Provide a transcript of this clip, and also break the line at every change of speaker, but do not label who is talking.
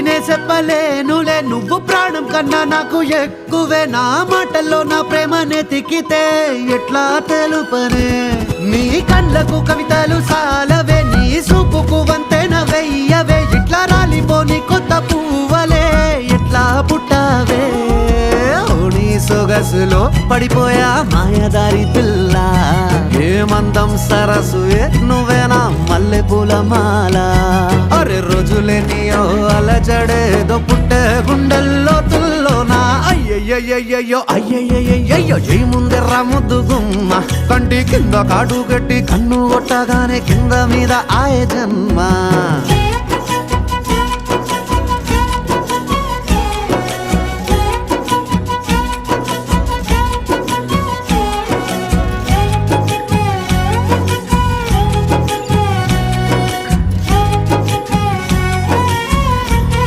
నే చెప్పలేనులే. నువ్వు ప్రాణం కన్నా నాకు ఎక్కువే. నా మాటల్లో నా ప్రేమనే తిక్కితే ఎట్లా తెలుపనే? నీ కళ్ళకు కవితలు సాలవే. నీ సూపుకు వంతెన వెయ్యవే. ఇట్లా రాలిపోని కొత్త పువ్వలే. ఎట్లా పుట్టావే? నీ సొగసులో పడిపోయా మాయదారి పిల్ల. ఏమందం సరసు నువ్వేనా మల్లె పూల మాలా. అలజడేదో పుట్టే గుండెల్లో తుల్లోనా? అయ్యయ్యయ్యయ్యో అయ్యయ్యయ్యయ్యో జై ముందెర్ర ముద్దుగుమ్మ. కంటి కింద కాడు గట్టి కన్ను కొట్టగానే కింద మీద ఆయ జన్మ.